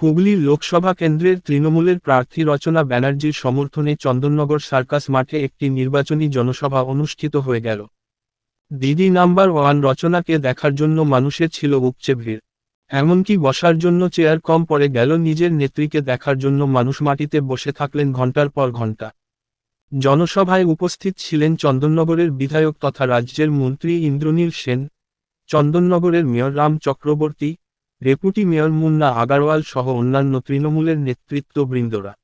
হুগলির লোকসভা কেন্দ্রের তৃণমূলের প্রার্থী রচনা ব্যানার্জির সমর্থনে চন্দননগর সার্কাস মাঠে একটি নির্বাচনী জনসভা অনুষ্ঠিত হয়ে গেল। দিদি নাম্বার ওয়ান রচনাকে দেখার জন্য মানুষের ছিল উপচে ভিড়। এমনকি বসার জন্য চেয়ার কম পড়ে গেল নিজের নেত্রীকে দেখার জন্য মানুষ মাটিতে বসে থাকলেন ঘণ্টার পর ঘণ্টা জনসভায় উপস্থিত ছিলেন চন্দননগরের বিধায়ক তথা রাজ্যের মন্ত্রী Indranil Sen, চন্দননগরের mayor Ram Chakraborty deputy mayor Munna Agarwal সহ অন্যান্য তৃণমূলের নেতৃত্ববৃন্দরা।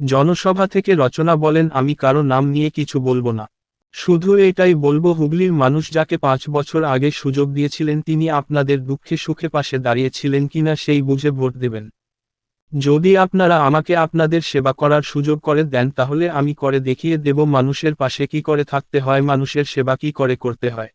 জনসভা থেকে রচনা বলেন, আমি কারও নাম নিয়ে কিছু বলব না। শুধু এটাই বলব, হুগলির মানুষ যাকে পাঁচ বছর আগে সুযোগ দিয়েছিলেন, তিনি আপনাদের দুঃখে সুখে পাশে দাঁড়িয়েছিলেন কিনা সেই বুঝে ভোট দেবেন। যদি আপনারা আমাকে আপনাদের সেবা করার সুযোগ করে দেন, তাহলে আমি করে দেখিয়ে দেব মানুষের পাশে কি করে থাকতে হয়, মানুষের সেবা কি করে করতে হয়।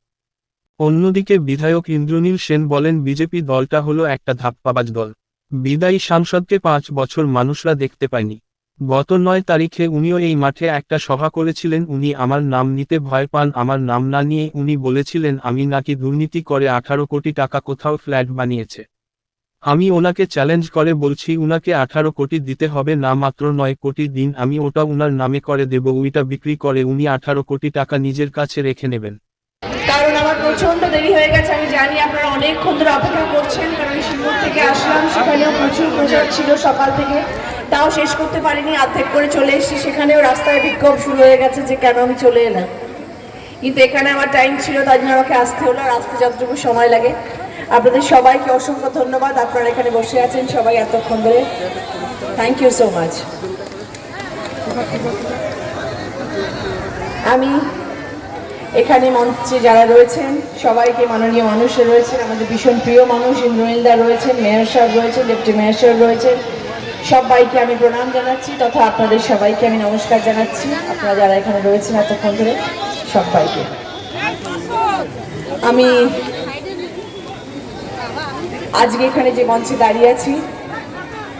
অন্যদিকে বিধায়ক ইন্দ্রনীল সেন বলেন, বিজেপি দলটা হলো একটা ধাপ্পাবাজ দল। বিদায়ী সাংসদকে পাঁচ বছর মানুষরা দেখতে পায়নি। গত নয় তারিখে উনিও এই মাঠে একটা সভা করেছিলেন, উনি আমার নাম নিতে ভয় পান, আমার নাম না নিয়ে উনি বলেছিলেন, আমি নাকি দুর্নীতি করে আঠারো কোটি টাকা কোথাও ফ্ল্যাট বানিয়েছে। আমি ওনাকে চ্যালেঞ্জ করে বলছি, উনাকে আঠারো কোটি দিতে হবে না, মাত্র নয় কোটি দিন, আমি ওটা উনার নামে করে দেব ওইটা বিক্রি করে উনি আঠারো কোটি টাকা নিজের কাছে রেখে নেবেন। প্রচণ্ড দেরি হয়ে গেছে, আমি জানি আপনারা অনেকক্ষণ ধরে অপেক্ষা করছেন, কারণ সিঙ্গুর থেকে আসলাম, সেখানেও প্রচুর প্রচার ছিল সকাল থেকে। তাও শেষ করতে পারিনি অর্ধেক করে চলে এসেছি, সেখানেও রাস্তায় বিক্ষোভ শুরু হয়ে গেছে যে কেন আমি চলে এলাম। কিন্তু এখানে আমার টাইম ছিল, তাই জন্য আমাকে আসতে হলো, আর আসতে যতটুকু সময় লাগে। আপনাদের সবাইকে অসংখ্য ধন্যবাদ, আপনারা এখানে বসে আছেন সবাই এতক্ষণ ধরে। থ্যাংক ইউ সো মাচ আমি এখানে মঞ্চে যারা রয়েছেন, সবাইকে মাননীয় মানুষ রয়েছেন, আমাদের ভীষণ প্রিয় মানুষ ইন্দ্রনীলদা রয়েছেন, মেয়র সাহেব রয়েছেন, ডেপুটি মেয়র সাহেব রয়েছেন। সবাইকে আমি প্রণাম জানাচ্ছি তথা আপনাদের সবাইকে আমি নমস্কার জানাচ্ছি। আপনারা যারা এখানে রয়েছেন এতক্ষণ ধরে, সবাইকে। আমি আজকে এখানে যে মঞ্চে দাঁড়িয়ে আছি,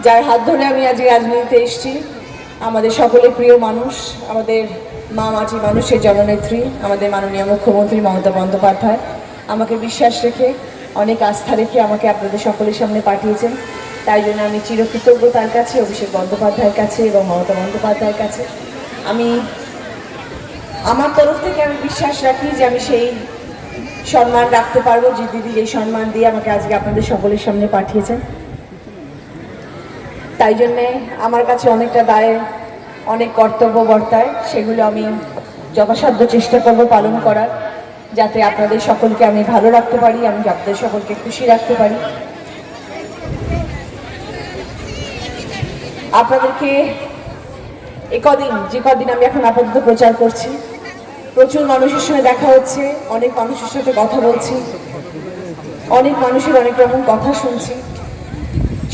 যার হাত ধরে আমি আজকে রাজনীতিতে এসেছি, আমাদের সকলে প্রিয় মানুষ, আমাদের মা মাটি মানুষের জননেত্রী, আমাদের মাননীয় মুখ্যমন্ত্রী মমতা বন্দ্যোপাধ্যায়। আমাকে বিশ্বাস রেখে, অনেক আস্থা রেখে আমাকে আপনাদের সকলের সামনে পাঠিয়েছেন। তাই জন্য আমি চিরকৃতজ্ঞ তার কাছে, অভিষেক বন্দ্যোপাধ্যায়ের কাছে এবং মমতা বন্দ্যোপাধ্যায়ের কাছে। আমি, আমার তরফ থেকে আমি বিশ্বাস রাখি যে আমি সেই সম্মান রাখতে পারব, যে দিদির এই সম্মান দিয়ে আমাকে আজকে আপনাদের সকলের সামনে পাঠিয়েছেন। তাই জন্যে আমার কাছে অনেকটা দায় অনেক কর্তব্য বর্তায় সেগুলো আমি যথাসাধ্য চেষ্টা করব পালন করার, যাতে আপনাদের সকলকে আমি ভালো রাখতে পারি, আমি আপনাদের সকলকে খুশি রাখতে পারি। আপনাদেরকে এ কদিন, যে কদিন আমি এখন আপাতত প্রচার করছি, প্রচুর মানুষের সঙ্গে দেখা হচ্ছে, অনেক মানুষের সাথে কথা বলছি, অনেক মানুষের অনেক রকম কথা শুনছি।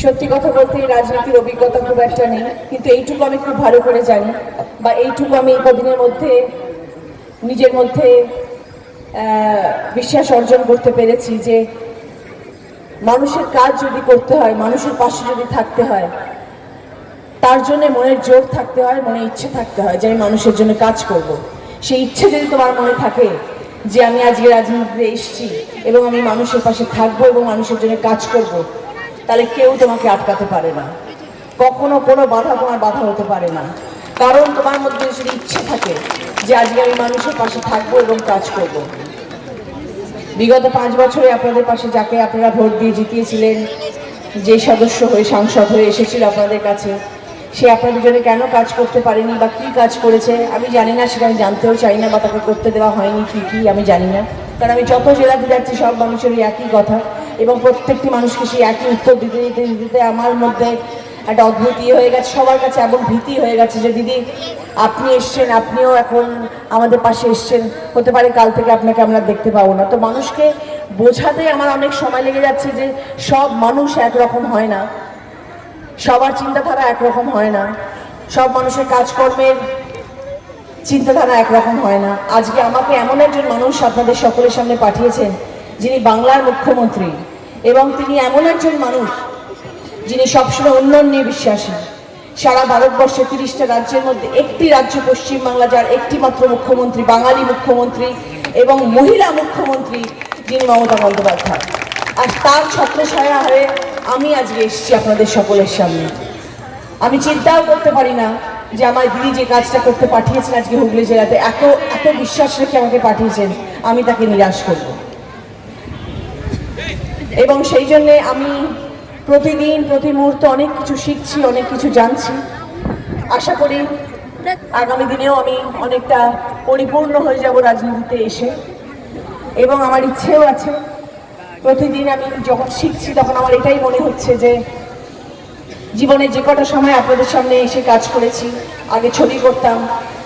সত্যি কথা বলতে রাজনীতির অভিজ্ঞতা খুব একটা নেই, কিন্তু এইটুকু আমি খুব ভালো করে জানি বা এইটুকু আমি এই কদিনের মধ্যে, নিজের মধ্যে বিশ্বাস অর্জন করতে পেরেছি যে মানুষের কাজ যদি করতে হয়, মানুষের পাশে যদি থাকতে হয়, তার জন্য মনের জোর থাকতে হয়, মনে ইচ্ছে থাকতে হয় যে আমি মানুষের জন্য কাজ করব। সেই ইচ্ছে যদি তোমার মনে থাকে যে আমি আজকে রাজনীতিতে এসেছি এবং আমি মানুষের পাশে থাকব এবং মানুষের জন্য কাজ করব। তাহলে কেউ তোমাকে আটকাতে পারে না। কখনো কোনো বাধা তোমার বাধা হতে পারে না। কারণ তোমার মধ্যে যদি ইচ্ছে থাকে যে আজকে আমি মানুষের পাশে থাকব এবং কাজ করব। বিগত পাঁচ বছরে আপনাদের পাশে যাকে আপনারা ভোট দিয়ে জিতিয়েছিলেন, যে সদস্য হয়ে, সাংসদ হয়ে এসেছিল আপনাদের কাছে, সে আপনাদের জন্য কেন কাজ করতে পারেনি বা কি কাজ করেছে, আমি জানি না, সেটা আমি জানতেও চাই না বা তাকে করতে দেওয়া হয়নি কি কি, আমি জানি না। কারণ আমি যত জেলাতে যাচ্ছি, সব মানুষের ওই একই কথা। এবং প্রত্যেকটি মানুষকে সেই একই উত্তর দিতে দিতে দিতে আমার মধ্যে একটা অদ্ভুত ইয়ে হয়ে গেছে, সবার কাছে এমন ভীতি হয়ে গেছে যে, দিদি, আপনি এসছেন, আপনিও এখন আমাদের পাশে এসছেন, হতে পারে কাল থেকে আপনাকে আমরা দেখতে পাবো না। তো মানুষকে বোঝাতে আমার অনেক সময় লেগে যাচ্ছে যে, সব মানুষ একরকম হয় না। সবার চিন্তাধারা একরকম হয় না। সব মানুষের কাজকর্মের চিন্তাধারা একরকম হয় না। আজকে আমাকে এমন একজন মানুষ আপনাদের সকলের সামনে পাঠিয়েছেন যিনি বাংলার মুখ্যমন্ত্রী এবং তিনি এমন একজন মানুষ যিনি সবসময় উন্নয়ন নিয়ে বিশ্বাসী। সারা ভারতবর্ষে তিরিশটা রাজ্যের মধ্যে একটি রাজ্য পশ্চিমবাংলা, যার একটি মাত্র মুখ্যমন্ত্রী, বাঙালি মুখ্যমন্ত্রী এবং মহিলা মুখ্যমন্ত্রী যিনি মমতা বন্দ্যোপাধ্যায়। আর তার ছত্রছায়া হয়ে আমি আজকে এসেছি আপনাদের সকলের সামনে। আমি চিন্তাও করতে পারি না যে আমার দিদি যে কাজটা করতে পাঠিয়েছেন আজকে হুগলি জেলাতে, এত এত বিশ্বাস রেখে আমাকে পাঠিয়েছেন, আমি তাকে নিরাশ করব। এবং সেই জন্যে আমি প্রতিদিন, প্রতি মুহূর্তে অনেক কিছু শিখছি, অনেক কিছু জানছি। আশা করি আগামী দিনেও আমি অনেকটা পরিপূর্ণ হয়ে যাব রাজনীতিতে এসে। এবং আমার ইচ্ছেও আছে, প্রতিদিন আমি যখন শিখছি তখন আমার এটাই মনে হচ্ছে যে জীবনে যে কটা সময় আপনাদের সামনে এসে কাজ করেছি, আগে ছবি করতাম,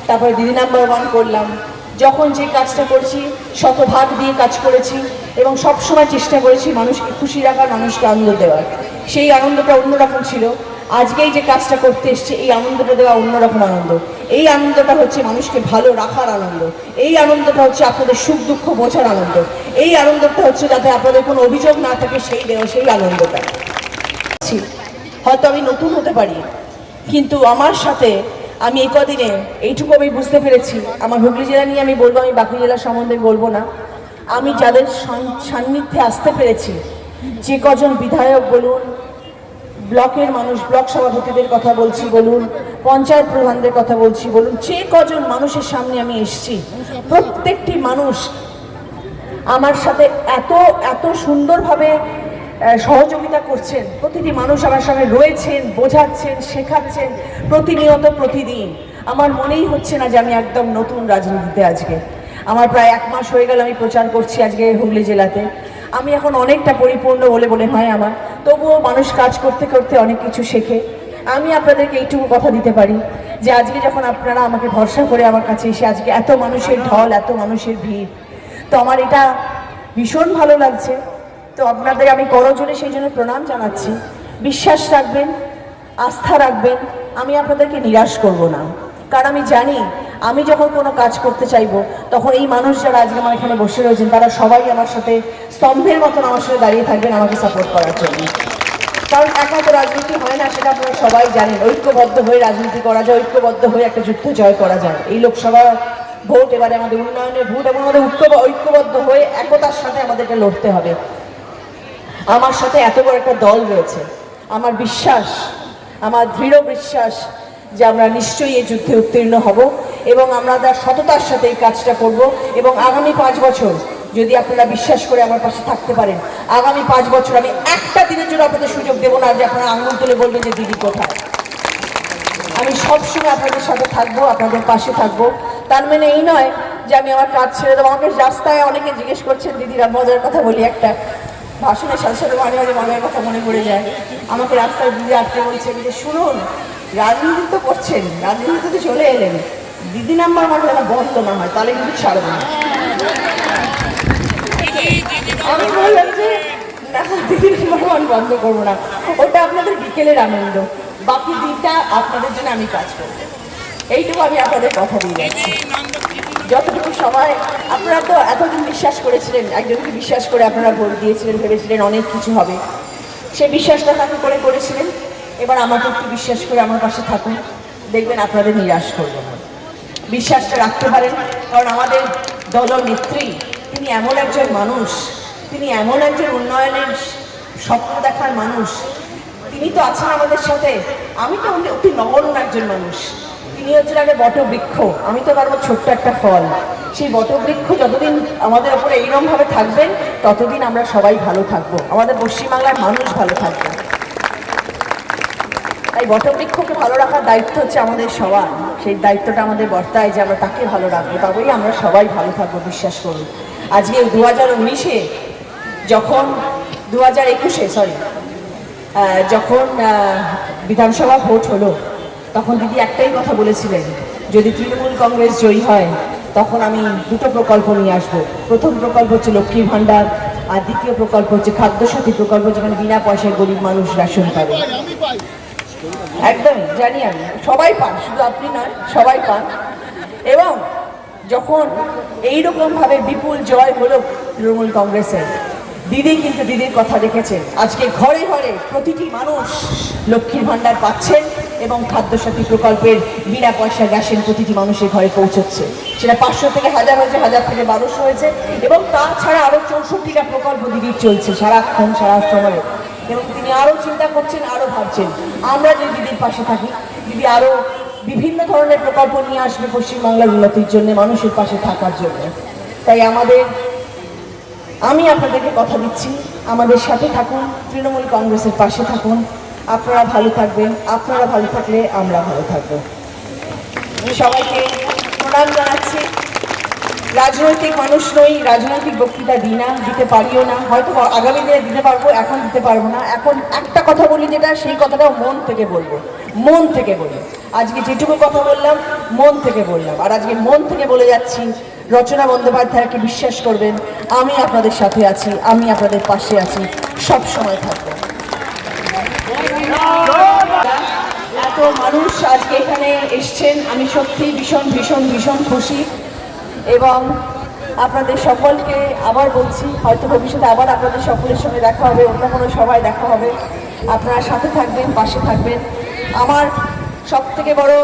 তারপরে দিদি নাম্বার ওয়ান করলাম যখন যে কাজটা করছি, শতভাগ দিয়ে কাজ করেছি এবং সব সময় চেষ্টা করেছি মানুষকে খুশি রাখার, মানুষকে আনন্দ দেওয়ার। সেই আনন্দটা অন্যরকম ছিল। আজকেই যে কাজটা করতে এসছে, এই আনন্দটা দেওয়া অন্যরকম আনন্দ। এই আনন্দটা হচ্ছে মানুষকে ভালো রাখার আনন্দ। এই আনন্দটা হচ্ছে আপনাদের সুখ দুঃখ বোঝার আনন্দ। এই আনন্দটা হচ্ছে যাতে আপনাদের কোনো অভিযোগ না থাকে, সেই দেওয়া, সেই আনন্দটা। হয়তো আমি নতুন হতে পারি, কিন্তু আমার সাথে আমি এই কদিনে এইটুকু আমি বুঝতে পেরেছি। আমার হুগলি জেলা নিয়ে আমি বলব, আমি বাকি জেলা সম্বন্ধে বলব না। আমি যাদের সান্নিধ্যে আসতে পেরেছি, যে কজন বিধায়ক বলুন, ব্লকের মানুষ, ব্লক সভাপতিদের কথা বলছি বলুন, পঞ্চায়েত প্রধানদের কথা বলছি বলুন, যে কজন মানুষের সামনে আমি এসেছি, প্রত্যেকটি মানুষ আমার সাথে এত এত সুন্দরভাবে সহযোগিতা করছেন। প্রতিটি মানুষ আমার সঙ্গে রয়েছেন, বোঝাচ্ছেন, শেখাচ্ছেন প্রতিনিয়ত, প্রতিদিন। আমার মনেই হচ্ছে না যে আমি একদম নতুন রাজনীতিতে আজকে। আমার প্রায় এক মাস হয়ে গেল আমি প্রচার করছি আজকে হুগলি জেলাতে। আমি এখন অনেকটা পরিপূর্ণ বলে বলে হয় আমার। তবুও মানুষ কাজ করতে করতে অনেক কিছু শেখে। আমি আপনাদেরকে এইটুকু কথা দিতে পারি যে আজকে যখন আপনারা আমাকে ভরসা করে আমার কাছে এসে আজকে এত মানুষের ঢল, এত মানুষের ভিড়, তো আমার এটা ভীষণ ভালো লাগছে। তো আপনাদের আমি করজোরে সেই জন্য প্রণাম জানাচ্ছি। বিশ্বাস রাখবেন, আস্থা রাখবেন, আমি আপনাদেরকে নিরাশ করব না। কারণ আমি জানি, আমি যখন কোনো কাজ করতে চাইব, তখন এই মানুষ যারা আজকে আমার এখানে বসে রয়েছেন, তারা সবাই আমার সাথে স্তম্ভের মতন আমার সাথে দাঁড়িয়ে থাকবেন আমাকে সাপোর্ট করার জন্য। কারণ একা তো রাজনীতি হয় না, সেটা আপনারা সবাই জানেন। ঐক্যবদ্ধ হয়ে রাজনীতি করা যায়, ঐক্যবদ্ধ হয়ে একটা যুদ্ধ জয় করা যায়। এই লোকসভা ভোট এবারে আমাদের উন্নয়নের ভোট এবং আমাদের ঐক্য ঐক্যবদ্ধ হয়ে একতার সাথে আমাদেরকে লড়তে হবে। আমার সাথে এত বড় একটা দল রয়েছে। আমার বিশ্বাস, আমার দৃঢ় বিশ্বাস যে আমরা নিশ্চয়ই এই যুদ্ধে উত্তীর্ণ হব এবং আমরা তার সততার সাথে এই কাজটা করব এবং আগামী পাঁচ বছর যদি আপনারা বিশ্বাস করে আমার পাশে থাকতে পারেন, আগামী পাঁচ বছর আমি একটা দিনের জন্য আপনাদের সুযোগ দেবো না যে আপনারা আঙুল তুলে বলবেন যে দিদি কোথায়। আমি সবসময় আপনাদের সাথে থাকব, আপনাদের পাশে থাকব। তার মানে এই নয় যে আমি আমার কাজ ছেড়ে দেবো। আমাকে রাস্তায় অনেকে জিজ্ঞেস করছেন, দিদিরা, মজার কথা বলি একটা। ভাষণের সাথে সাথে মাঝে মাঝে মনের কথা মনে পড়ে যায়। আমাকে রাস্তায় দিদি আটকে বলছে যে শুনুন, রাজনীতি তো করছেন রাজনীতিতে তো চলে এলেন। দিদি নাম্বার আমার যেন বন্ধ না হয়, তাহলে কিন্তু ছাড়বো না। আমি বললাম যে, না দিদির নাম্বার বন্ধ করব না। ওটা আপনাদের বিকেলের আনন্দ। বাকি দিনটা আপনাদের জন্য আমি কাজ করব। এইটুকু আমি আপনাদের কথা দিয়ে যাচ্ছি। যতটুকু সময়, আপনারা তো এতদিন বিশ্বাস করেছিলেন, একজনকে বিশ্বাস করে আপনারা ভোট দিয়েছিলেন, ভেবেছিলেন অনেক কিছু হবে। সে বিশ্বাসটা তাকে করে করেছিলেন। এবার আমাকে একটু বিশ্বাস করে আমার পাশে থাকুন। দেখবেন আপনাদের নিরাশ করব না। বিশ্বাসটা রাখতে পারেন, কারণ আমাদের দলনেত্রী তিনি এমন একজন মানুষ, তিনি এমন একজন উন্নয়নের স্বপ্ন দেখার মানুষ। তিনি তো আছেন আমাদের সাথে। আমি তো অতি নগণ্য একজন মানুষ। তিনি হচ্ছেন একটা বটবৃক্ষ। আমি তো মধ্যে ছোট্ট একটা ফল। সেই বটবৃক্ষ যতদিন আমাদের ওপরে এইরকমভাবে থাকবেন ততদিন আমরা সবাই ভালো থাকব। আমাদের পশ্চিমবাংলার মানুষ ভালো থাকবে। তাই বটবৃক্ষকে ভালো রাখার দায়িত্ব হচ্ছে আমাদের সবার। সেই দায়িত্বটা আমাদের বর্তায় যে আমরা তাকে ভালো রাখব, তবেই আমরা সবাই ভালো থাকব, বিশ্বাস করুন। আজকে দু হাজার উনিশে যখন দু হাজার একুশে সরি যখন বিধানসভা ভোট হলো তখন দিদি একটাই কথা বলেছিলেন, যদি তৃণমূল কংগ্রেস জয়ী হয়, তখন আমি দুটো প্রকল্প নিয়ে আসব। প্রথম প্রকল্প হচ্ছে লক্ষ্মীর ভাণ্ডার, আর দ্বিতীয় প্রকল্প হচ্ছে খাদ্যসাথী প্রকল্প, যেখানে বিনা পয়সায় গরিব মানুষ রেশন পাবে। একদম, জানি আমি। সবাই পান, শুধু আপনি নয় সবাই পান। এবং যখন এইরকম ভাবে বিপুল জয় হলো তৃণমূল কংগ্রেসের, দিদি কিন্তু দিদির কথা রেখেছেন আজকে ঘরে ঘরে প্রতিটি মানুষ লক্ষ্মীর ভাণ্ডার পাচ্ছেন। এবং খাদ্যসাথী প্রকল্পের বিনা পয়সা রেশন প্রতিটি মানুষের ঘরে পৌঁছচ্ছে। সেটা পাঁচশো থেকে হাজার হয়েছে, হাজার থেকে বারোশো হয়েছে এবং তাছাড়া আরও চৌষট্টিটা প্রকল্প দিদির চলছে সারাক্ষণ, সারা সময়। এবং তিনি আরও চিন্তা করছেন আরও ভাবছেন। আমরা যদি দিদির পাশে থাকি, দিদি আরও বিভিন্ন ধরনের প্রকল্প নিয়ে আসবে পশ্চিমবাংলার উন্নতির জন্য মানুষের পাশে থাকার জন্য। তাই আমাদের, আমি আপনাদেরকে কথা দিচ্ছি। আমাদের সাথে থাকুন, তৃণমূল কংগ্রেসের পাশে থাকুন। আপনারা ভালো থাকবেন, আপনারা ভালো থাকলে আমরা ভালো থাকব। সবাইকে প্রণাম জানাচ্ছি। রাজনৈতিক মানুষ নই, রাজনৈতিক বক্তৃতা দিই না, দিতে পারিও না। হয়তো আগামী দিনে দিতে পারব, এখন দিতে পারব না। এখন একটা কথা বলি যেটা, সেই কথাটাও মন থেকে বলব। মন থেকে বলি। আজকে যেটুকু কথা বললাম, মন থেকে বললাম। আর আজকে মন থেকে বলে যাচ্ছি, রচনা বন্দ্যোপাধ্যায়কে বিশ্বাস করবেন, আমি আপনাদের সাথে আছি, আমি আপনাদের পাশে আছি, সব সময় থাকব এত মানুষ আজকে এখানে এসছেন। আমি সত্যি ভীষণ ভীষণ ভীষণ খুশি। এবং আপনাদের সকলকে আবার বলছি, হয়তো ভবিষ্যতে আবার আপনাদের সকলের সঙ্গে দেখা হবে, অন্য কোনো সবাই দেখা হবে। আপনারা সাথে থাকবেন, পাশে থাকবেন। আমার সব থেকে বড়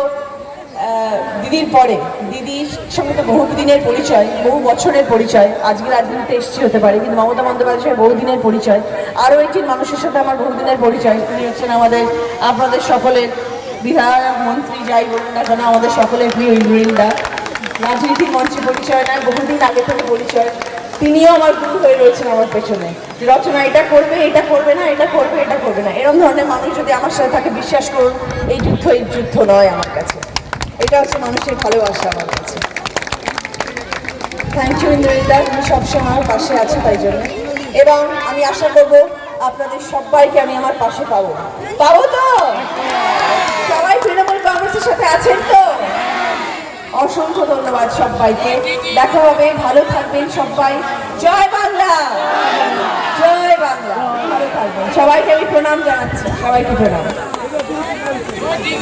দিদির পরে দিদির সঙ্গে তো বহু দিনের পরিচয়, বহু বছরের পরিচয়। আজকে রাজনীতিতে এসেছি হতে পারে, কিন্তু মমতা বন্দ্যোপাধ্যায়ের বহুদিনের পরিচয়। আরও একটি মানুষের সাথে আমার বহুদিনের পরিচয়, তিনি হচ্ছেন আমাদের, আপনাদের সকলের বিধায়ক মন্ত্রী যাই বলুন না কেন, আমাদের সকলের প্রিয় ইন্দ্রিন্দা। রাজনীতির মঞ্চে পরিচয় নয় বহুদিন আগে থেকে পরিচয়। তিনিও আমার গুরু হয়ে রয়েছেন আমার পেছনে। রচনা, এটা করবে এটা করবে না, এটা করবে এটা করবে না। এরকম ধরনের মানুষ যদি আমার সাথে থাকে, বিশ্বাস করুন, এই যুদ্ধ এই যুদ্ধ নয় আমার কাছে। এটা হচ্ছে মানুষের ভালোবাসা আমার কাছে। থ্যাংক ইউ ইন্দ্রিতা তুমি সবসময় আমার পাশে আছো তাই জন্য। এবং আমি আশা করব আপনাদের সবাইকে আমি আমার পাশে পাবো। পাবো তো? কংগ্রেসের সাথে আছেন তো? অসংখ্য ধন্যবাদ সবাইকে। দেখা হবে, ভালো থাকবেন সবাই। জয় বাংলা! জয় বাংলা! সবাইকে আমি প্রণাম জানাচ্ছি। সবাইকে প্রণাম।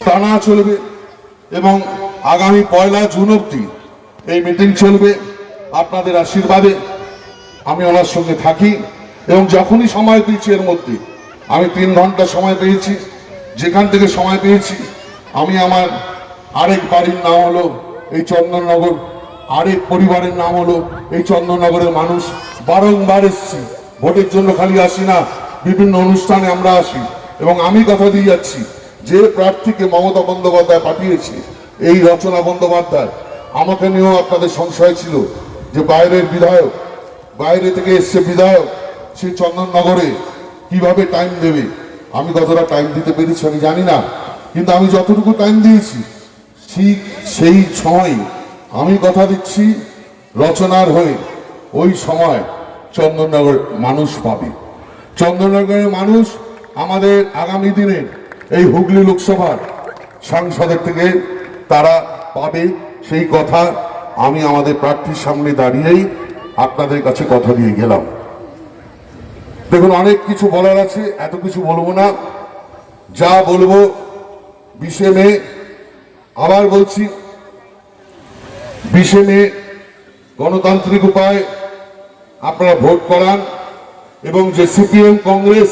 টানা চলবে এবং আগামী পয়লা জুন অব্দি এই মিটিং চলবে। আপনাদের আশীর্বাদে আমি ওনার সঙ্গে থাকি এবং যখনই সময় পেয়েছি এর মধ্যে, আমি তিন ঘণ্টা সময় পেয়েছি। যেখান থেকে সময় পেয়েছি আমি আমার আরেক বাড়ির নাম হলো এই চন্দননগর, আরেক পরিবারের নাম হলো এই চন্দননগরের মানুষ। বারংবার এসছি, ভোটের জন্য খালি আসি না, বিভিন্ন অনুষ্ঠানে আমরা আসি। এবং আমি কথা দিয়ে যাচ্ছি, যে প্রার্থীকে মমতা বন্দ্যোপাধ্যায় পাঠিয়েছে, এই রচনা বন্দ্যোপাধ্যায়, আমাকে নিয়েও আপনাদের সংশয় ছিল যে বাইরের বিধায়ক, বাইরে থেকে এসছে বিধায়ক, সে চন্দননগরে কীভাবে টাইম দেবে? আমি কতটা টাইম দিতে পেরেছি আমি জানি না। কিন্তু আমি যতটুকু টাইম দিয়েছি, ঠিক সেই সময় আমি কথা দিচ্ছি রচনার হয়ে। ওই সময় চন্দননগর মানুষ পাবে। চন্দননগরের মানুষ আমাদের আগামী দিনের এই হুগলি লোকসভার সাংসদের থেকে তারা পাবে। সেই কথা আমি আমাদের প্রার্থীর সামনে দাঁড়িয়েই আপনাদের কাছে কথা দিয়ে গেলাম। দেখুন, অনেক কিছু বলার আছে, এত কিছু বলব না। যা বলব বিশে মে, আবার বলছি বিশে মে গণতান্ত্রিক উপায় আপনারা ভোট করান এবং যে সিপিএম কংগ্রেস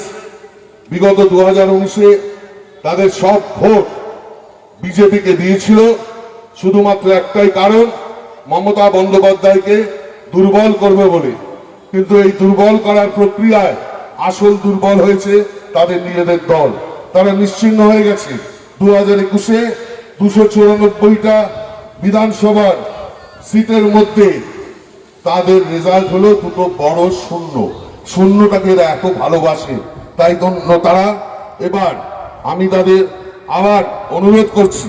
বিগত দু হাজার উনিশে তাদের সব ভোট বিজেপিকে দিয়েছিল, শুধুমাত্র একটাই কারণ, মমতা বন্দ্যোপাধ্যায়কে দুর্বল করবে বলে। কিন্তু এই দুর্বল করার প্রক্রিয়ায় আসল দুর্বল হয়েছে তাদের নিজেদের দল। তারা নিশ্চিন্ন হয়ে গেছে। দু হাজার একুশে দুশো চুরানব্বইটা বিধানসভার সিটের মধ্যে তাদের রেজাল্ট হলো দুটো বড় শূন্য। শূন্যটাকে এরা এত ভালোবাসে, তাই জন্য তারা। এবার আমি তাদের আবার অনুরোধ করছি,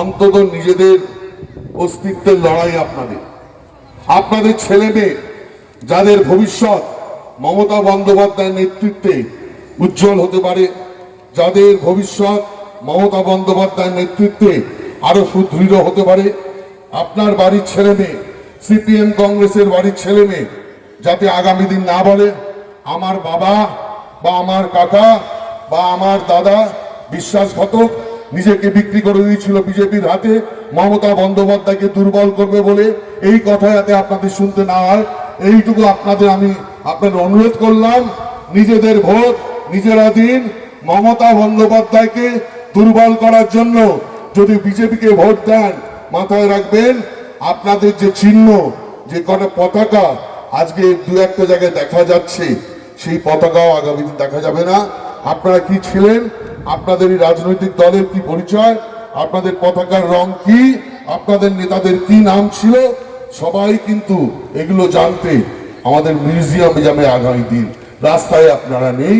অন্তত নিজেদের অস্তিত্বের লড়াই আপনাদের। আপনাদের ছেলে যাদের ভবিষ্যৎ মমতা বন্দ্যোপাধ্যায়ের নেতৃত্বে উজ্জ্বল হতে পারে, যাদের ভবিষ্যৎ মমতা বন্দ্যোপাধ্যায়ের নেতৃত্বে আরও সুদৃঢ় হতে পারে আপনার বাড়ির ছেলে মেয়ে, সিপিএম কংগ্রেসের বাড়ির ছেলে মেয়ে, যাতে আগামী দিন না বলে আমার বাবা বা আমার কাকা বা আমার দাদা বিশ্বাসঘাতক নিজেকে বিক্রি করে দিয়েছিল বিজেপির হাতে, মমতা বন্দ্যোপাধ্যায়কে দুর্বল করবে বলে এই কথা যাতে আপনাদের শুনতে না হয়। এইটুকু আপনাদের আমি আপনাদের অনুরোধ করলাম। নিজেদের ভোট, নিজেরা দিন মমতা বন্দ্যোপাধ্যায়কে দুর্বল করার জন্য যদি বিজেপিকে ভোট দেন, মাথায় রাখবেন, আপনাদের যে চিহ্ন, যে কটা পতাকা আজকে দু একটা জায়গায় দেখা যাচ্ছে, সেই পতাকাও আগামী দিন দেখা যাবে না। আপনারা কি ছিলেন? আপনাদের রাজনৈতিক দলের কি পরিচয়? আপনাদের পতাকার রং কি? আপনাদের নেতাদের কি নাম ছিল? সবাই কিন্তু এগুলো জানতে আমাদের মিউজিয়ামে যাবে আগামী দিন। রাস্তায় আপনারা নেই,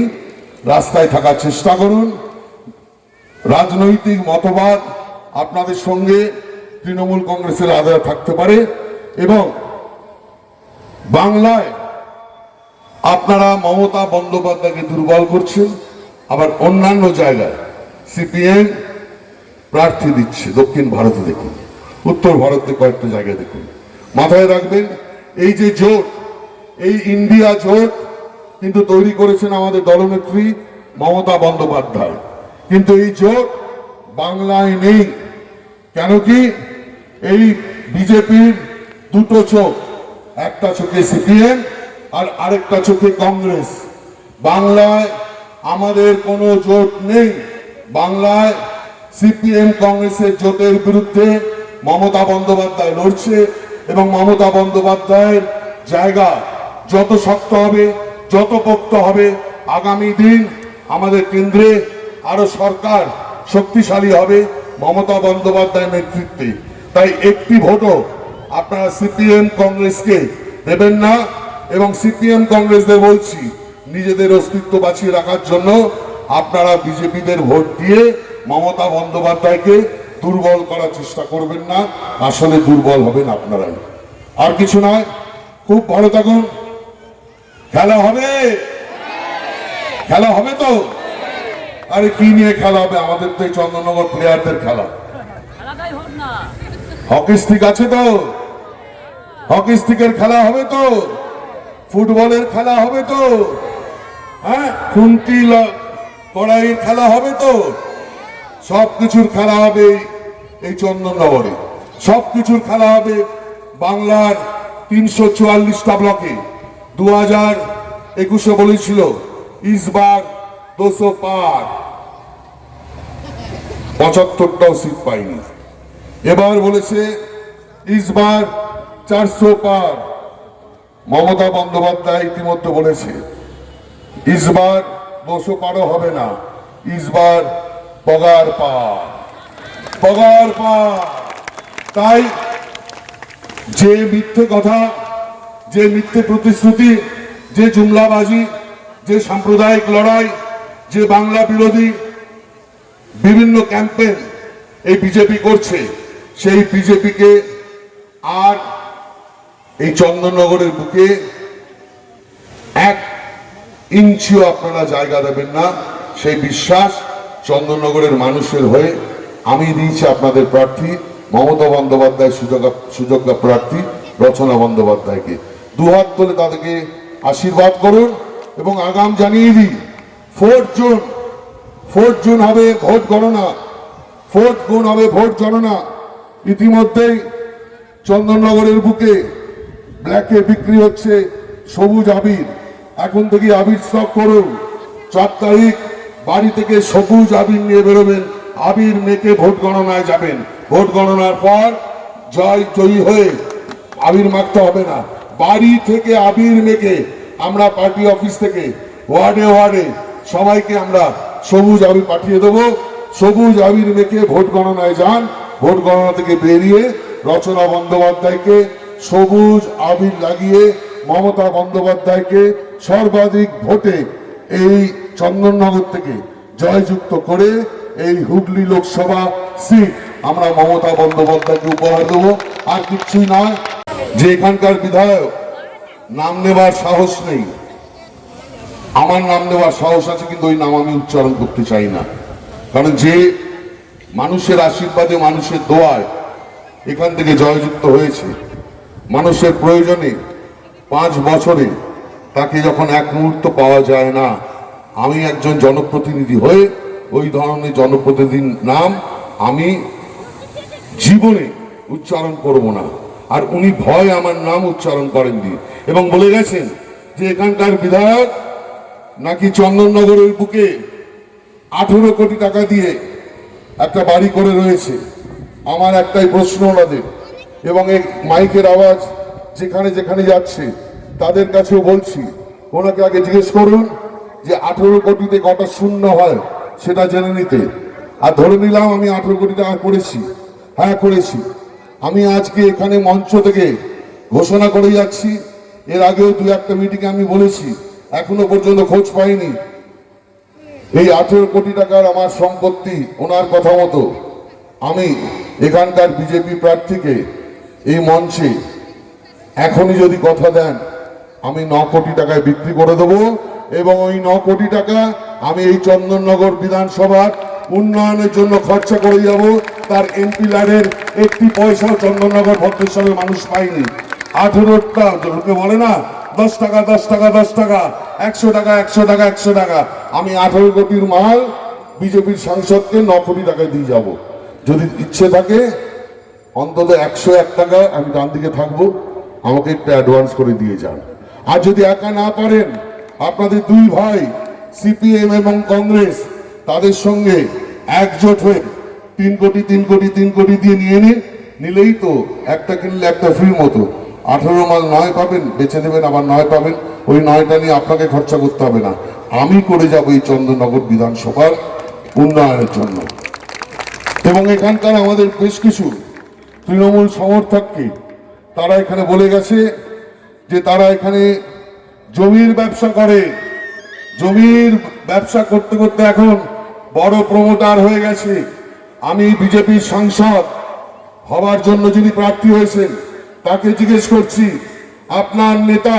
রাস্তায় থাকার চেষ্টা করুন। রাজনৈতিক মতবাদ আপনাদের সঙ্গে তৃণমূল কংগ্রেসের আদায় থাকতে পারে এবং বাংলায় আপনারা মমতা বন্দ্যোপাধ্যায়কে দুর্বল করছেন, আবার অন্যান্য জায়গায় সিপিএম প্রার্থী দিচ্ছে। দক্ষিণ ভারতে দেখুন, উত্তর ভারতে কয়েকটা জায়গায় দেখুন। মাথায় রাখবেন, এই যে জোট, এই ইন্ডিয়া জোট কিন্তু তৈরি করেছেন আমাদের দলনেত্রী মমতা বন্দ্যোপাধ্যায়। কিন্তু এই জোট বাংলায় নেই। কেন কি? এই বিজেপির দুটো চোখ, একটা চোখে সিপিএম আর আরেকটা চোখে কংগ্রেস। বাংলায় আমাদের কোনো জোট নেই। বাংলায় সিপিএম কংগ্রেসের জোটের বিরুদ্ধে মমতা বন্দ্যোপাধ্যায় লড়ছে এবং মমতা বন্দ্যোপাধ্যায়ের জায়গা যত শক্ত হবে, যত পোক্ত হবে, আগামী দিন আমাদের কেন্দ্রে আরও সরকার শক্তিশালী হবে মমতা বন্দ্যোপাধ্যায়ের নেতৃত্বে। তাই একটি ভোটও আপনারা সিপিএম কংগ্রেসকে দেবেন না এবং সিপিএম কংগ্রেসদের বলছি, নিজেদের অস্তিত্ব বাঁচিয়ে রাখার জন্য আপনারা বিজেপিদের ভোট দিয়ে মমতা বন্দ্যোপাধ্যায়কে দুর্বল করার চেষ্টা করবেন না। আসলে দুর্বল হবেন আপনারাই। আর কিছু নয়, খুব ভালো থাকুন। খেলা হবে। খেলা হবে তো? আরে কি নিয়ে খেলা হবে? আমাদের তো এই চন্দননগর প্লেয়ারদের খেলা। হোক স্টিক আছে তো? হকি স্টিকের খেলা হবে তো? ফুটবলের খেলা হবে তো? হ্যাঁ? খুন্তি কড়াইয়ের খেলা হবে তো? সব কিছুর খেলা হবে এই- চন্দননগরে। সব কিছুর খেলা হবে বাংলার তিনশো চুয়াল্লিশটা ব্লকে দু হাজার একুশে বলেছিল ইসবার দুশো পার। পঁচাত্তরটাও সিট পাইনি। এবার বলেছে, ইসবার চারশো পার। মমতা বন্দ্যোপাধ্যায় ইতিমধ্যে বলেছে, ইসবার দুশো পারও হবে না। ইসবার পগার পার। পগার পার। তাই যে মিথ্যে কথা, যে মিথ্যে প্রতিশ্রুতি, যে জুমলাবাজি, যে সাম্প্রদায়িক লড়াই যে বাংলা বিরোধী বিভিন্ন ক্যাম্পেন এই বিজেপি করছে, সেই বিজেপিকে আর এই চন্দননগরের বুকে এক ইঞ্চিও আপনারা জায়গা দেবেন না। সেই বিশ্বাস চন্দননগরের মানুষের হয়ে আমি দিয়েছি আপনাদের প্রার্থী, মমতা বন্দ্যোপাধ্যায় সুযোগা প্রার্থী, রচনা বন্দ্যোপাধ্যায়কে। দুহাত তুলে তাদেরকে আশীর্বাদ করুন এবং আগাম জানিয়ে দিই ফোর্থ জুন ফোর্থ জুন হবে ভোট গণনা ফোর্থ গুণ হবে ভোট গণনা ইতিমধ্যেই চন্দননগরের বুকে ব্ল্যাকে বিক্রি হচ্ছে সবুজ আবির। এখন থেকে আবির স্টক করুন। চার তারিখ বাড়ি থেকে সবুজ আবির নিয়ে বেরোবেন। আবির মেকে ভোট গণনায় যাবেন। ভোট গণনার পর জয় জয়ী হয়ে আবির মাখতে হবে না। বাড়ি থেকে আবির মেকে আমরা পার্টি অফিস থেকে, ওয়ার্ডে ওয়ার্ডে সবাইকে আমরা সবুজ আবির পাঠিয়ে দেবো। সবুজ আবির মেখে ভোট গণনায় যান। ভোট গণনা থেকে বেরিয়ে রচনা বন্দ্যোপাধ্যায়কে সবুজ আবির লাগিয়ে মমতা বন্দ্যোপাধ্যায়কে সর্বাধিক ভোটে এই চন্দননগর থেকে জয়যুক্ত করে এই হুগলি লোকসভা সিট আমরা মমতা বন্দ্যোপাধ্যায়কে উপহার দেবো। আর কিচ্ছুই নয়, যে এখানকার বিধায়ক, নাম নেবার সাহস নেই। আমার নাম দেওয়ার সাহস আছে, কিন্তু ওই নাম আমি উচ্চারণ করতে চাই না। কারণ যে মানুষের আশীর্বাদে, মানুষের দোয়ায় এখান থেকে জয়যুক্ত হয়েছে, মানুষের প্রয়োজনে পাঁচ বছরে তাকে যখন এক মুহূর্ত পাওয়া যায় না, আমি একজন জনপ্রতিনিধি হয়ে ওই ধরনের জনপ্রতিনিধির নাম আমি জীবনে উচ্চারণ করব না। আর উনি ভয় আমার নাম উচ্চারণ করেননি। এবং বলে গেছেন যে এখানকার বিধায়ক নাকি চন্দননগরের বুকে আঠেরো কোটি টাকা দিয়ে একটা বাড়ি করে রয়েছে? আমার একটাই প্রশ্ন ওনাদের। এবং এই মাইকের আওয়াজ যেখানে যেখানে যাচ্ছে, তাদের কাছেও বলছি, ওনাকে আগে জিজ্ঞেস করুন যে আঠেরো কোটিতে কটা শূন্য হয়, সেটা জেনে নিতে। আর ধরে নিলাম আমি আঠেরো কোটি টাকা করেছি। হ্যাঁ করেছি। আমি আজকে এখানে মঞ্চ থেকে ঘোষণা করে যাচ্ছি। এর আগেও দু একটা মিটিংয়ে আমি বলেছি এখনও পর্যন্ত খোঁজ পাইনি। এই আঠেরো কোটি টাকার আমার সম্পত্তি, ওনার কথা মতো। আমি এখানকার বিজেপি প্রার্থীকে এই মঞ্চে এখনই যদি কথা দেন, আমি ন কোটি টাকায় বিক্রি করে দেবো এবং ওই ন কোটি টাকা আমি এই চন্দননগর বিধানসভার উন্নয়নের জন্য খরচা করে যাব। তার এমপি ল্যাডের একটি পয়সাও চন্দননগর ভদ্রেশ্বরের মানুষ পায়নি। আঠেরোটা লোকে বলে না দশ টাকা দশ টাকা দশ টাকা, একশো টাকা একশো টাকা একশো টাকা। আমি আঠেরো কোটির মাল বিজেপির সাংসদকে ন কোটি টাকায় দিয়ে যাব। যদি ইচ্ছে থাকে, অন্তত একশো এক টাকা আমি ডান দিকে থাকব। আমাকে একটু অ্যাডভান্স করে দিয়ে যান। আর যদি একা না পারেন, আপনাদের দুই ভাই, সিপিএম এবং কংগ্রেস, তাদের সঙ্গে একজোট হয়ে তিন কোটি তিন কোটি তিন কোটি দিয়ে নিয়ে নিন নিলেই তো একটা কিনলে একটা ফ্রির মতো। আঠারো মাল নয় পাবেন বেছে নেবেন আবার নয় পাবেন। ওই নয়টা নিয়ে আপনাকে খরচা করতে হবে না। আমি করে যাব এই চন্দ্রনগর বিধানসভার উন্নয়নের জন্য। এবং এখানকার আমাদের বেশ কিছু তৃণমূল সমর্থককে তারা এখানে বলে গেছে যে তারা এখানে জমির ব্যবসা করে। জমির ব্যবসা করতে করতে এখন বড় প্রমোটার হয়ে গেছে। আমি বিজেপির সাংসদ হওয়ার জন্য যিনি প্রার্থী হয়েছেন তাকে জিজ্ঞেস করছি, আপনার নেতা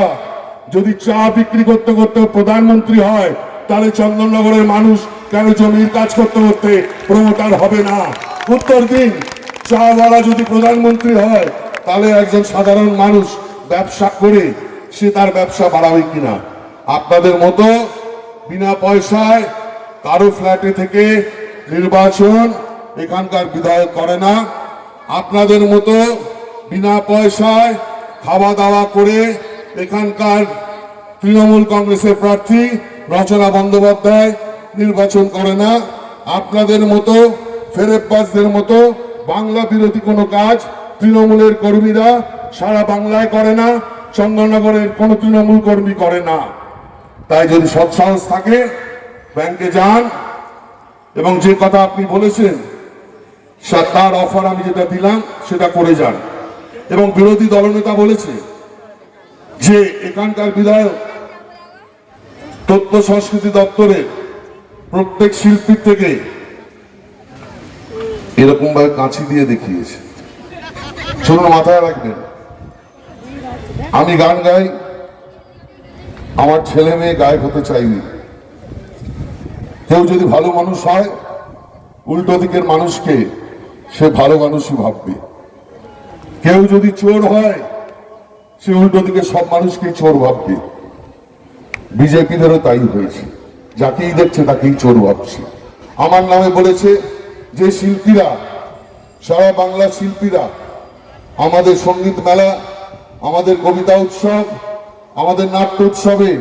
যদি চা বিক্রি করতে করতে প্রধানমন্ত্রী হয়, তাহলে চন্দননগরের মানুষ কেন জমির কাজ করতে করতে প্রমোটার হবে না? উত্তর দিন চাওয়ালা যদি প্রধানমন্ত্রী হয়, তাহলে একজন সাধারণ মানুষ ব্যবসা করে, সে তার ব্যবসা বাড়াবে কিনা? আপনাদের মতো বিনা পয়সায় কারও ফ্ল্যাটে থেকে নির্বাচন এখানকার বিধায়ক করে না। আপনাদের মতো বিনা পয়সায় খাওয়া দাওয়া করে এখানকার তৃণমূল কংগ্রেসের প্রার্থী রচনা বন্দ্যোপাধ্যায় নির্বাচন করে না। আপনাদের মতো, ফেরেববাজদের মতো বাংলা বিরোধী কোনো কাজ তৃণমূলের কর্মীরা সারা বাংলায় করে না, চন্দননগরের কোনো তৃণমূল কর্মী করে না। তাই যদি সৎসাহস থাকে, ব্যাংকে যান এবং যে কথা আপনি বলেছেন তার অফার আমি যেটা দিলাম, সেটা করে যান। এবং বিরোধী দলনেতা বলেছে যে এখানকার বিধায়ক তথ্য সংস্কৃতি দপ্তরের প্রত্যেক শিল্পীর থেকে এরকম ভাবে কাঁচি দিয়ে দেখিয়েছে। শুনুন মাথায় রাখবেন। আমি গান গাই, আমার ছেলে মেয়ে গায়ক হতে চাইনি। কেউ যদি ভালো মানুষ হয়, উল্টো দিকের মানুষকে সে ভালো মানুষই ভাববে। কেউ যদি চোর হয়, সে উল্টো দিকে সব মানুষকে চোর ভাববে। বিজেপিদেরও তাই হয়েছে। যাকেই দেখছে, তাকেই চোর ভাবছে। আমার নামে বলেছে যে শিল্পীরা, সারা বাংলা শিল্পীরা, আমাদের সংগীত মেলা, আমাদের কবিতা উৎসব, আমাদের নাট্য উৎসবে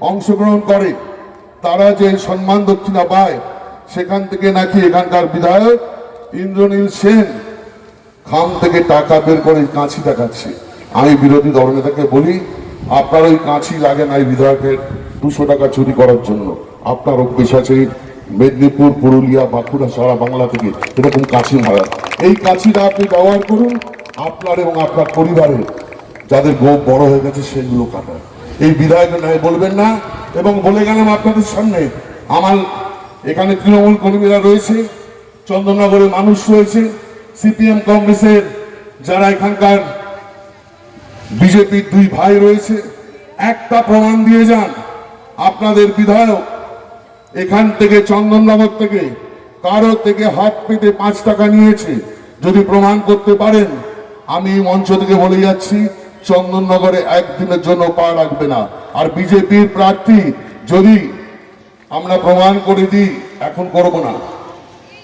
অংশগ্রহণ করে। তারা যে সম্মান দক্ষিণা পায়, সেখান থেকে নাকি এখানকার বিধায়ক ইন্দ্রনীল সেন খাম থেকে টাকা বের করে কাঁচি দেখাচ্ছে। আমি বিরোধী দলনেতাকে বলি, আপনার ওই কাঁচি লাগে না বিধায়কের দুশো টাকা চুরি করার জন্য। আপনার অভ্যেস আছে মেদিনীপুর, পুরুলিয়া, বাঁকুড়া, সারা বাংলা থেকে এরকম কাঁচি মারা। এই কাঁচিটা আপনি ব্যবহার করুন, আপনার এবং আপনার পরিবারের। যাদের গোপ বড় হয়ে গেছে, সেগুলো কাটার এই বিধায়কের নয় বলবেন না, এবং বলে গেলাম আপনাদের সামনে, আমার এখানে তৃণমূল কর্মীরা রয়েছে, চন্দননগরের মানুষ রয়েছে সিপিএম কংগ্রেসের যারা এখানকার বিজেপির দুই ভাই রয়েছে, একটা প্রমাণ দিয়ে যান, আপনাদের বিধায়ক এখান থেকে, চন্দননগর থেকে, কারও থেকে হাত পেতে পাঁচ টাকা নিয়েছে। যদি প্রমাণ করতে পারেন, আমি মঞ্চ থেকে বলে যাচ্ছি, চন্দননগরে একদিনের জন্য পা রাখবে না। আর বিজেপির প্রার্থী যদি আমরা প্রমাণ করে দিই, এখন করব না।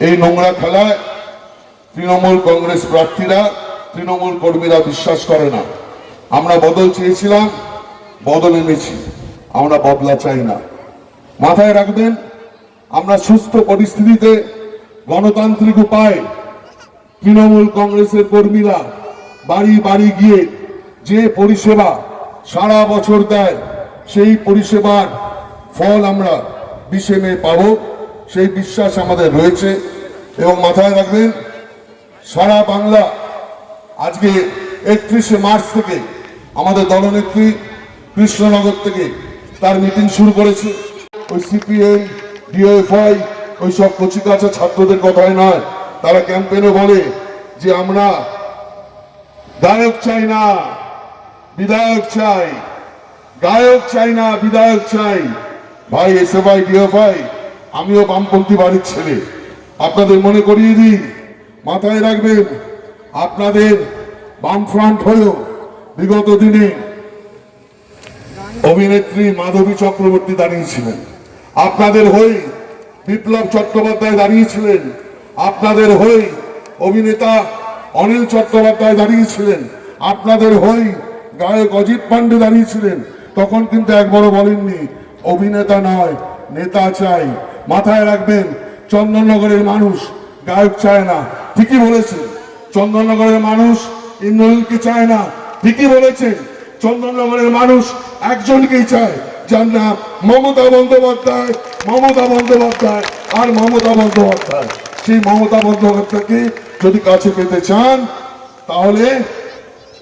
এই নোংরা খেলায় তৃণমূল কংগ্রেস প্রার্থীরা, তৃণমূল কর্মীরা বিশ্বাস করে না। আমরা বদল চেয়েছিলাম, বদল এনেছি। আমরা বদলা চাই না। মাথায় রাখবেন, আমরা সুস্থ পরিস্থিতিতে গণতান্ত্রিক উপায় তৃণমূল কংগ্রেসের কর্মীরা বাড়ি বাড়ি গিয়ে যে পরিষেবা সারা বছর দেয়, সেই পরিষেবার ফল আমরা বিশে মে পাবো। সেই বিশ্বাস আমাদের রয়েছে এবং মাথায় রাখবেন সারা বাংলা আজকে একত্রিশে মার্চ থেকে আমাদের দলনেত্রী কৃষ্ণনগর থেকে তার মিটিং শুরু করেছে। ওই সিপিএম ডিএফআই ওই সব কচিকাচা ছাত্রদের কথাই নয়। তারা ক্যাম্পেনে বলে যে আমরা গায়ক চাই না, বিধায়ক চাই। গায়ক চাই না, বিধায়ক চাই। ভাই এসে ভাই ডিএফআই আমিও বামপন্থী বাড়ির ছেলে। আপনাদের মনে করিয়ে দিই মাথায় রাখবেন, আপনাদের বামফ্রন্ট হয়েও বিগত দিনে অভিনেত্রী মাধবী চক্রবর্তী দাঁড়িয়েছিলেন। আপনাদের হয়ে বিপ্লব চট্টোপাধ্যায় দাঁড়িয়েছিলেন। আপনাদের হয়ে অভিনেতা অনিল চট্টোপাধ্যায় দাঁড়িয়েছিলেন। আপনাদের হয়ে গায়ক অজিত পান্ডে দাঁড়িয়েছিলেন। তখন কিন্তু একবারও বলেননি, অভিনেতা নয়, নেতা চাই। মাথায় রাখবেন, চন্দননগরের মানুষ গায়ক চায় না। ঠিকই বলেছেন, চন্দননগরের মানুষ ইন্দ্রনীলকে চায় না। ঠিকই বলেছেন, চন্দননগরের মানুষ একজনকেই চায়, যার নাম মমতা বন্দ্যোপাধ্যায়। মমতা বন্দ্যোপাধ্যায় আর মমতা বন্দ্যোপাধ্যায়। সেই মমতা বন্দ্যোপাধ্যায়কে যদি কাছে পেতে চান, তাহলে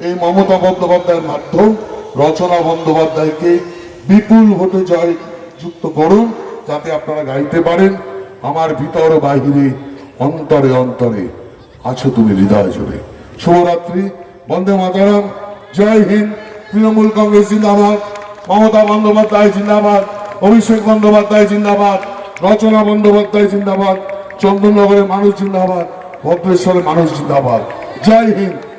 এই মমতা বন্দ্যোপাধ্যায়ের মাধ্যম রচনা বন্দ্যোপাধ্যায়কে বিপুল ভোটে জয় যুক্ত করুন, যাতে আপনারা গাইতে পারেন। আমার ভিতর বাহিরে অন্তরে অন্তরে আছো তুমি হৃদয় জুড়ে। শুভরাত্রি, বন্দে মাতারাম, জয় হিন্দ, তৃণমূল কংগ্রেস জিন্দাবাদ, মমতা বন্দ্যোপাধ্যায় জিন্দাবাদ, অভিষেক বন্দ্যোপাধ্যায় জিন্দাবাদ, রচনা বন্দ্যোপাধ্যায় জিন্দাবাদ, চন্দননগরের মানুষ জিন্দাবাদ, ভদ্রেশ্বরের মানুষ জিন্দাবাদ। জয় হিন্দ।